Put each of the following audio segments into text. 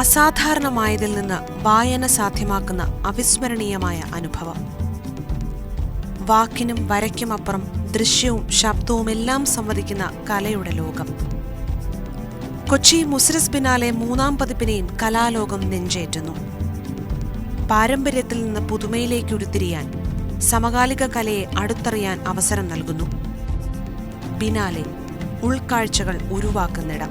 അസാധാരണമായതിൽ നിന്ന് വായന സാധ്യമാക്കുന്ന അവിസ്മരണീയമായ അനുഭവം. വാക്കിനും വരയ്ക്കുമപ്പുറം ദൃശ്യവും ശബ്ദവുമെല്ലാം സംവദിക്കുന്ന കലയുടെ ലോകം. കൊച്ചി മുസ്രസ് ബിനാലെ മൂന്നാം പതിപ്പിനെയും കലാലോകം നെഞ്ചേറ്റുന്നു. പാരമ്പര്യത്തിൽ നിന്ന് പുതുമയിലേക്ക് ഉരുത്തിരിയാൻ സമകാലിക കലയെ അടുത്തറിയാൻ അവസരം നൽകുന്നു. ബിനാലെ ഉൾക്കാഴ്ചകൾ ഉരുവാക്കുന്നിടം.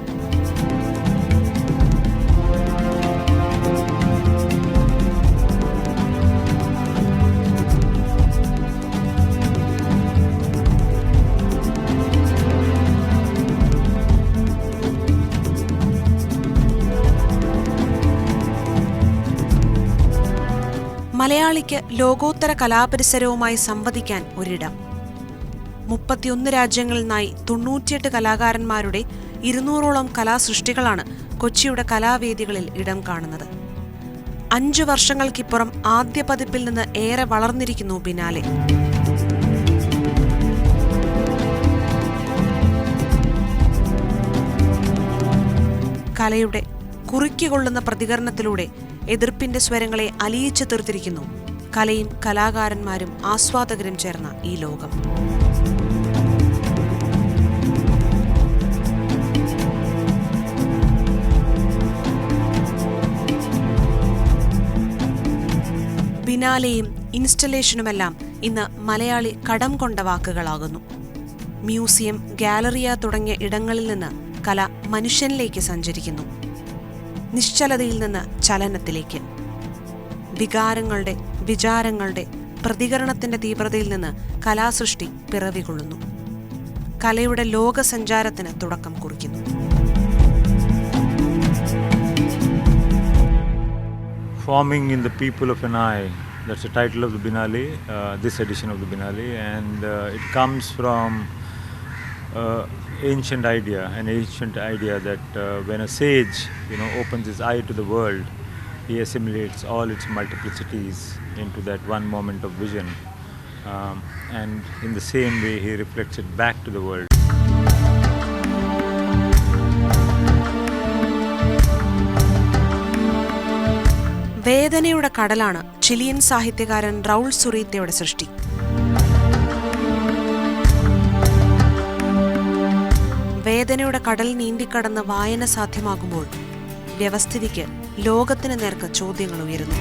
മലയാളിക്ക് ലോകോത്തര കലാപരിസരവുമായി സംവദിക്കാൻ ഒരിടം. മുപ്പത്തിയൊന്ന് രാജ്യങ്ങളിൽ നിന്നായി തൊണ്ണൂറ്റിയെട്ട് കലാകാരന്മാരുടെ ഇരുന്നൂറോളം കലാസൃഷ്ടികളാണ് കൊച്ചിയുടെ കലാവേദികളിൽ ഇടം കാണുന്നത്. അഞ്ചു വർഷങ്ങൾക്കിപ്പുറം ആദ്യ പതിപ്പിൽ നിന്ന് ഏറെ വളർന്നിരിക്കുന്നു ബിനാലെ. കലയുടെ കുറുക്കിക്കൊള്ളുന്ന പ്രതികരണത്തിലൂടെ എതിർപ്പിന്റെ സ്വരങ്ങളെ അലിയിച്ചു തീർത്തിരിക്കുന്നു. കലയും കലാകാരന്മാരും ആസ്വാദകരും ചേർന്ന ഈ ലോകം. ബിനാലെയും ഇൻസ്റ്റലേഷനുമെല്ലാം ഇന്ന് മലയാളി കടം കൊണ്ട വാക്കുകളാകുന്നു. മ്യൂസിയം ഗാലറിയ തുടങ്ങിയ ഇടങ്ങളിൽ നിന്ന് കല മനുഷ്യനിലേക്ക് സഞ്ചരിക്കുന്നു. നിശ്ചലതയിൽ നിന്ന് ചലനത്തിലേക്ക് വികാരങ്ങളുടെ വിചാരങ്ങളുടെ പ്രതികരണത്തിന്റെ തീവ്രതയിൽ നിന്ന് കലാസൃഷ്ടി പിറവികൊള്ളുന്നു കലയുടെ ലോകസഞ്ചാരത്തിന് തുടക്കം കുറിക്കുന്നു Forming in the people of an eye. That's the title of the Binali, uh, this edition of the Binali, and uh, it comes from uh, ancient idea, an ancient idea that uh, when a sage, you know, opens his eye to the world, he assimilates all its multiplicities into that one moment of vision, um, and in the same way, he reflects it back to the world. വേദനയുടെ കടലാണ് Chilean സാഹിത്യകാരൻ Raul സുറീത്തയുടെ സൃഷ്ടി വേദനയുടെ കടൽ നീന്തിക്കടന്ന് വായന സാധ്യമാകുമ്പോൾ വ്യവസ്ഥിതിക്ക് ലോകത്തിന് നേർക്ക് ചോദ്യങ്ങൾ ഉയരുന്നു.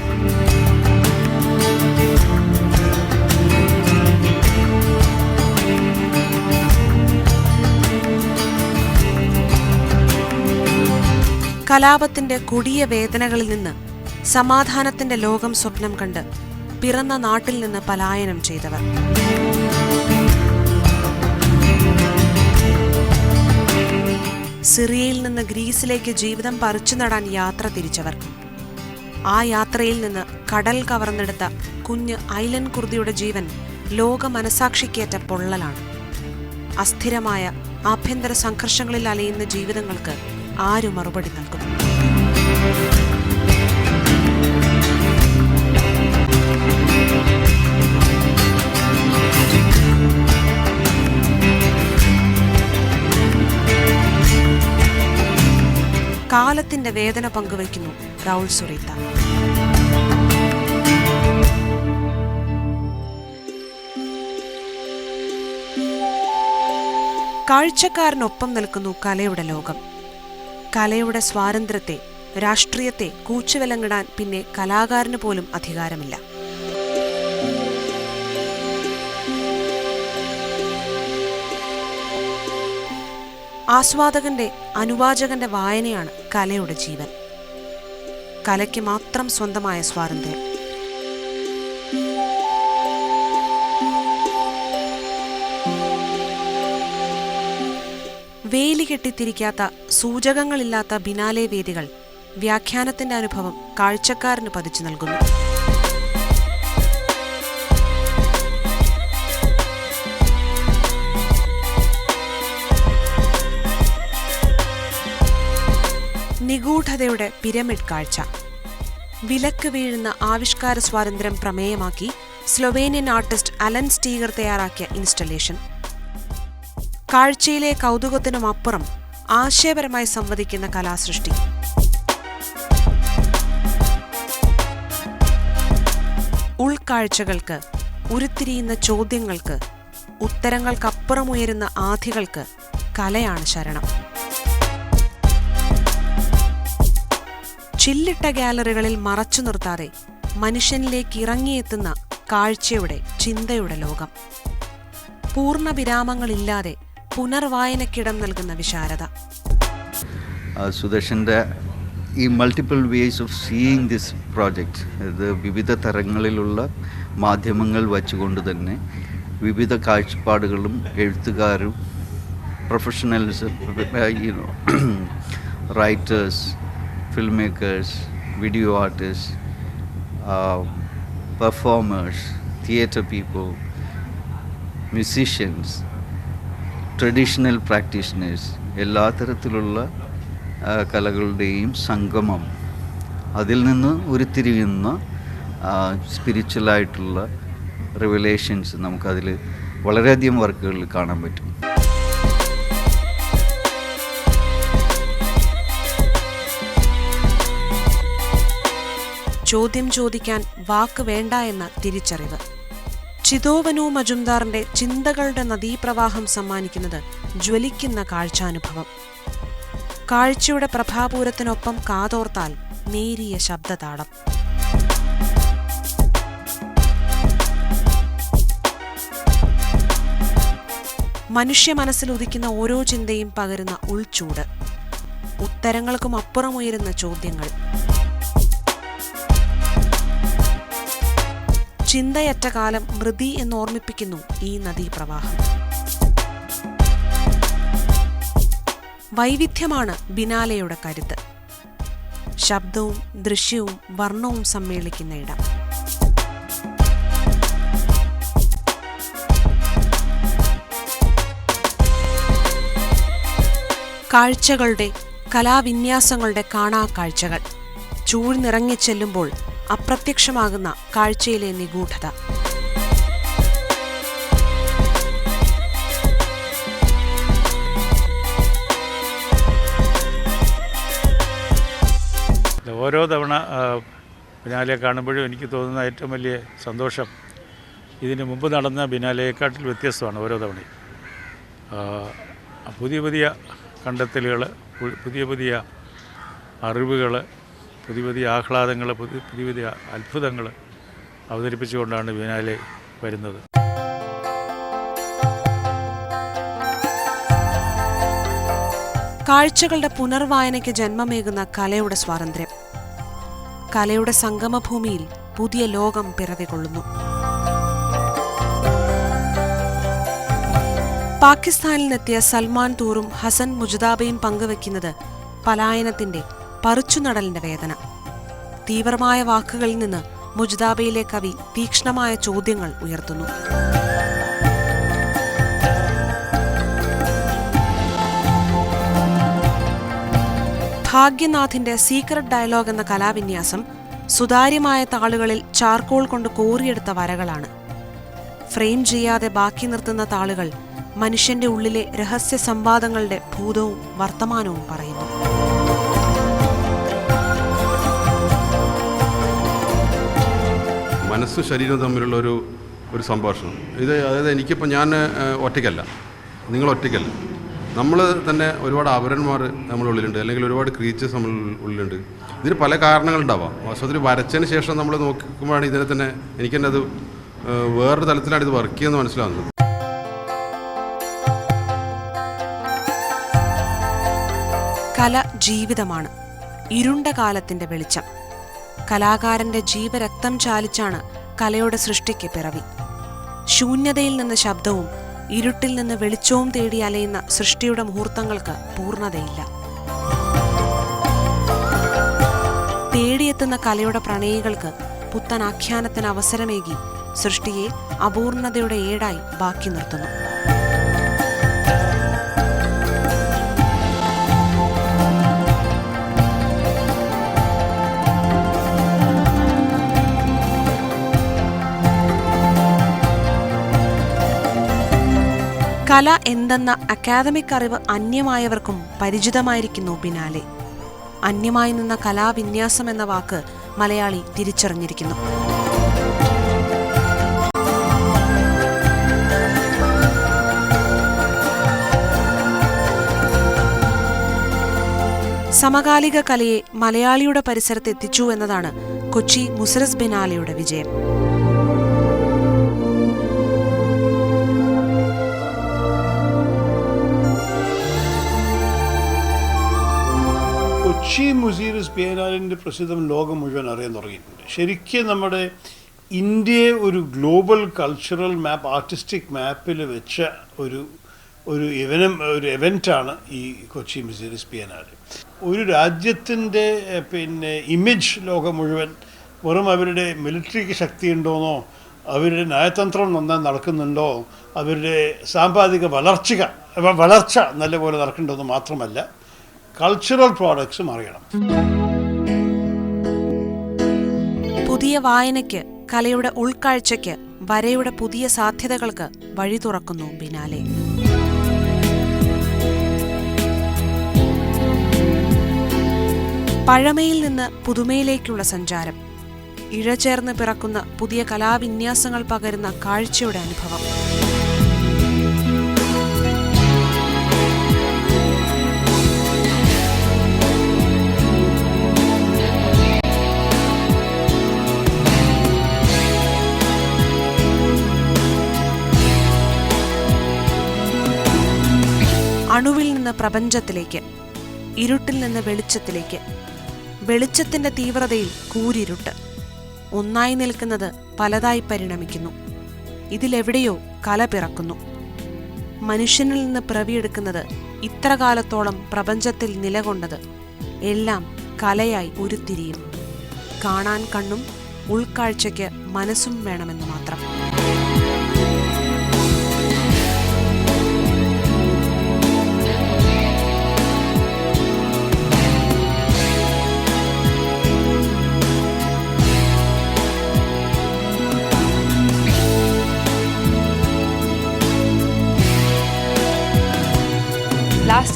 കലാപത്തിന്റെ കൊടിയ വേദനകളിൽ നിന്ന് സമാധാനത്തിന്റെ ലോകം സ്വപ്നം കണ്ട് പിറന്ന നാട്ടിൽ നിന്ന് പലായനം ചെയ്തവർ. സിറിയയിൽ നിന്ന് ഗ്രീസിലേക്ക് ജീവിതം പറിച്ചു നടാൻ യാത്ര തിരിച്ചവർ. ആ യാത്രയിൽ നിന്ന് കടൽ കവർന്നെടുത്ത കുഞ്ഞ് ഐലൻ കുർദിയുടെ ജീവൻ ലോക മനസാക്ഷിക്കേറ്റ പൊള്ളലാണ്. അസ്ഥിരമായ ആഭ്യന്തര സംഘർഷങ്ങളിൽ അലയുന്ന ജീവിതങ്ങൾക്ക് ആരും മറുപടി നൽകും കാലത്തിന്റെ വേദന പങ്കുവയ്ക്കുന്നു. രാഹുൽ സുറീത്ത. കാഴ്ചക്കാരനൊപ്പം നിൽക്കുന്നു കലയുടെ ലോകം. കലയുടെ സ്വാതന്ത്ര്യത്തെ രാഷ്ട്രീയത്തെ കൂച്ചുവിലങ്ങിടാൻ പിന്നെ കലാകാരന് പോലും അധികാരമില്ല. ആസ്വാദകന്റെ അനുവാചകന്റെ വായനയാണ് കലയുടെ ജീവൻ. കലയ്ക്ക് മാത്രം സ്വന്തമായ സ്വാതന്ത്ര്യം. വേലി കെട്ടിത്തിരിക്കാത്ത സൂചകങ്ങളില്ലാത്ത ബിനാലെ വേദികൾ വ്യാഖ്യാനത്തിന്റെ അനുഭവം കാഴ്ചക്കാരന് പതിച്ചു നൽകുന്നു. നിഗൂഢതയുടെ പിരമിഡ് കാഴ്ച. വിലക്ക് വീഴുന്ന ആവിഷ്കാര സ്വാതന്ത്ര്യം പ്രമേയമാക്കി സ്ലൊവേനിയൻ ആർട്ടിസ്റ്റ് അലൻ സ്റ്റീഗർ തയ്യാറാക്കിയ ഇൻസ്റ്റലേഷൻ. കാഴ്ചയിലെ കൗതുകത്തിനുമപ്പുറം ആശയപരമായി സംവദിക്കുന്ന കലാസൃഷ്ടി. ഉൾക്കാഴ്ചകൾക്ക് ഉരുത്തിരിയുന്ന ചോദ്യങ്ങൾക്ക് ഉത്തരങ്ങൾക്കപ്പുറം ഉയരുന്ന ആധികൾക്ക് കലയാണ് ശരണം. ചില്ലിട്ട ഗാലറികളിൽ മറച്ചു നിർത്താതെ മനുഷ്യനിലേക്ക് ഇറങ്ങിയെത്തുന്ന കാഴ്ചയുടെ ചിന്തയുടെ ലോകം. പൂർണ വിരാമങ്ങളില്ലാതെ പുനർവായനക്കിടം നൽകുന്ന വിശാരത സുദർശന്റെ ഈ multiple ways of seeing this project ഇത് വിവിധ തരങ്ങളിലുള്ള മാധ്യമങ്ങൾ വച്ചുകൊണ്ട് തന്നെ വിവിധ കാഴ്ചപ്പാടുകളും എഴുത്തുകാരും professionals writers film makers video artist performers theatre people musicians traditional practitioners എല്ലാ തരത്തിലുള്ള കലകളുടെയും സംഗമം അതിൽ നിന്ന് ഉരുത്തിരിയുന്ന സ്പിരിച്വലായിട്ടുള്ള റിവലേഷൻസ് നമുക്കതിൽ വളരെയധികം വർക്കുകളിൽ കാണാൻ പറ്റും. ചോദ്യം ചോദിക്കാൻ വാക്ക് വേണ്ട എന്ന തിരിച്ചറിവ്. ചിതോവനു മജുംദാറിന്റെ ചിന്തകളുടെ നദീപ്രവാഹം സമ്മാനിക്കുന്നത് ജ്വലിക്കുന്ന കാഴ്ചാനുഭവം. കാഴ്ചയുടെ പ്രഭാപൂരത്തിനൊപ്പം കാതോർത്താൽ നേരിയ ശബ്ദതാളം. മനുഷ്യ മനസ്സിൽ ഉദിക്കുന്ന ഓരോ ചിന്തയും പകരുന്ന ഉൾച്ചൂട്. ഉത്തരങ്ങൾക്കും അപ്പുറമുയരുന്ന ചോദ്യങ്ങൾ. ചിന്തയറ്റ കാലം മൃതി എന്നോർമ്മിപ്പിക്കുന്നു ഈ നദീപ്രവാഹം. വൈവിധ്യമാണ് ബിനാലയുടെ കരുത്ത്. ശബ്ദവും ദൃശ്യവും വർണവും സമ്മേളിക്കുന്ന ഇടം. കാഴ്ചകളുടെ കലാവിന്യാസങ്ങളുടെ കാണാ കാഴ്ചകൾ ചൂഴ്ന്നിറങ്ങിച്ചെല്ലുമ്പോൾ അപ്രത്യക്ഷമാകുന്ന കാഴ്ചയിലെ നിഗൂഢത. ഓരോ തവണ ബിനാലെ കാണുമ്പോഴും എനിക്ക് തോന്നുന്ന ഏറ്റവും വലിയ സന്തോഷം ഇതിന് മുമ്പ് നടന്ന ബിനാലയെക്കാട്ടിൽ വ്യത്യസ്തമാണ് ഓരോ തവണയും. പുതിയ പുതിയ കണ്ടെത്തലുകൾ പുതിയ പുതിയ അറിവുകൾ പുതിയ പുതിയ ആഹ്ലാദങ്ങൾ പുതിയ പുതിയ പുതിയ അത്ഭുതങ്ങൾ അവതരിപ്പിച്ചുകൊണ്ടാണ് ബിനാലെ വരുന്നത്. കാഴ്ചകളുടെ പുനർവായനയ്ക്ക് ജന്മമേകുന്ന കലയുടെ സ്വാതന്ത്ര്യം. കലയുടെ സംഗമഭൂമിയിൽ പുതിയ ലോകം പിറവികൊള്ളുന്നു. പാകിസ്ഥാനിൽ നിന്നെത്തിയ സൽമാൻ തൂറും ഹസൻ മുജ്താബയും പങ്കുവെക്കുന്നത് പലായനത്തിന്റെ പറിച്ചുനടലിന്റെ വേദന. തീവ്രമായ വാക്കുകളിൽ നിന്ന് മുജ്ദാബയിലെ കവി തീക്ഷ്ണമായ ചോദ്യങ്ങൾ ഉയർത്തുന്നു. ഭാഗ്യനാഥിന്റെ സീക്രട്ട് ഡയലോഗ് എന്ന കലാവിന്യാസം സുതാര്യമായ താളുകളിൽ ചാർക്കോൾ കൊണ്ട് കോറിയെടുത്ത വരകളാണ്. ഫ്രെയിം ചെയ്യാതെ ബാക്കി നിർത്തുന്ന താളുകൾ മനുഷ്യന്റെ ഉള്ളിലെ രഹസ്യ സംവാദങ്ങളുടെ ഭൂതവും വർത്തമാനവും പറയുന്നു. മനസ്സും ശരീരവും തമ്മിലുള്ള ഒരു ഒരു സംഭാഷണം. ഇത് അതായത് എനിക്കിപ്പോൾ ഞാൻ ഒറ്റയ്ക്കല്ല. നിങ്ങൾ ഒറ്റയ്ക്കല്ല. നമ്മൾ തന്നെ ഒരുപാട് അവരന്മാർ നമ്മുടെ ഉള്ളിലുണ്ട്. അല്ലെങ്കിൽ ഒരുപാട് ക്രീച്ചേഴ്സ് നമ്മൾ ഉള്ളിലുണ്ട്. ഇതിന് പല കാരണങ്ങളുണ്ടാവാം വാസ്തവത്തിൽ വരച്ചതിന് ശേഷം നമ്മൾ നോക്കുമ്പോഴാണ് ഇതിനെ തന്നെ എനിക്ക് തന്നെ അത് വേറൊരു തലത്തിലാണ് ഇത് വർക്ക് ചെയ്യുന്നത് മനസ്സിലാവുന്നത്. കല ജീവിതമാണ്. ഇരുണ്ട കാലത്തിന്റെ വെളിച്ചം. കലാകാരന്റെ ജീവരക്തം ചാലിച്ചാണ് കലയുടെ സൃഷ്ടിക്ക് പിറവി. ശൂന്യതയിൽ നിന്ന് ശബ്ദവും ഇരുട്ടിൽ നിന്ന് വെളിച്ചവും തേടി അലയുന്ന സൃഷ്ടിയുടെ മുഹൂർത്തങ്ങൾക്ക് പൂർണതയില്ല. തേടിയെത്തുന്ന കലയുടെ പ്രണയികൾക്ക് പുത്തൻ ആഖ്യാനത്തിന് അവസരമേകി സൃഷ്ടിയെ അപൂർണതയുടെ ഏടായി ബാക്കി നിർത്തുന്നു. കല എന്തെന്ന അക്കാദമിക് അറിവ് അന്യമായവർക്കും പരിചിതമായിരിക്കുന്നു പിന്നാലെ. അന്യമായി നിന്ന കലാവിന്യാസം എന്ന വാക്ക് മലയാളി തിരിച്ചറിഞ്ഞിരിക്കുന്നു. സമകാലിക കലയെ മലയാളിയുടെ പരിസരത്ത് എത്തിച്ചു എന്നതാണ് കൊച്ചി മുസറസ് ബിനാലയുടെ വിജയം. കൊച്ചി മുസീറസ് പേനാലിന്റെ പ്രസിദ്ധം ലോകം മുഴുവൻ അറിയാൻ തുടങ്ങിയിട്ടുണ്ട്. ശരിക്കും നമ്മുടെ ഇന്ത്യയെ ഒരു ഗ്ലോബൽ കൾച്ചറൽ മാപ്പ് ആർട്ടിസ്റ്റിക് മാപ്പിൽ വെച്ച ഒരു ഒരു ഇവനം ഒരു ഇവന്റാണ് ഈ കൊച്ചി മുസീറസ് ബിയനാല് ഒരു രാജ്യത്തിന്റെ പിന്നെ ഇമേജ് ലോകം മുഴുവൻ വെറും അവരുടെ മിലിറ്ററിക്ക് ശക്തിയുണ്ടോന്നോ അവരുടെ നയതന്ത്രം നന്നായി നടക്കുന്നുണ്ടോ അവരുടെ സാമ്പത്തിക വളർച്ച വളർച്ച നല്ലപോലെ നടക്കുന്നുണ്ടോ മാത്രമല്ല കൾച്ചറൽ പ്രോഡക്ട്സും അറിയണം പുതിയ വായനയ്ക്ക് കലയുടെ ഉൾക്കാഴ്ചയ്ക്ക് വരയുടെ പുതിയ സാധ്യതകൾക്ക് വഴി തുറക്കുന്നു ബിനാലെ. പഴമയിൽ നിന്ന് പുതുമയിലേക്കുള്ള സഞ്ചാരം. ഇഴചേർന്ന് പിറക്കുന്ന പുതിയ കലാവിന്യാസങ്ങൾ പകരുന്ന കാഴ്ചയുടെ അനുഭവം. അണുവിൽ നിന്ന് പ്രപഞ്ചത്തിലേക്ക് ഇരുട്ടിൽ നിന്ന് വെളിച്ചത്തിലേക്ക്. വെളിച്ചത്തിന്റെ തീവ്രതയിൽ കൂരിരുട്ട്. ഒന്നായി നിൽക്കുന്നത് പലതായി പരിണമിക്കുന്നു. ഇതിലെവിടെയോ കല പിറക്കുന്നു. മനുഷ്യനിൽ നിന്ന് പ്രവിയെടുക്കുന്നത് ഇത്ര കാലത്തോളം പ്രപഞ്ചത്തിൽ നിലകൊണ്ടത് എല്ലാം കലയായി ഉരുത്തിരിയും. കാണാൻ കണ്ണും ഉൾക്കാഴ്ചയ്ക്ക് മനസ്സും വേണമെന്ന് മാത്രം.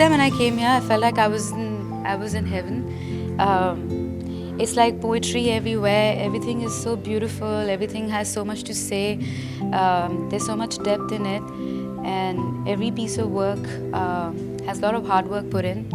Time when I came here, I felt like I was in, I was in heaven. Um, it's like poetry everywhere. Everything is so beautiful. Everything has so much to say. Um, there's so much depth in it, and every piece of work uh, has a lot of hard work put in.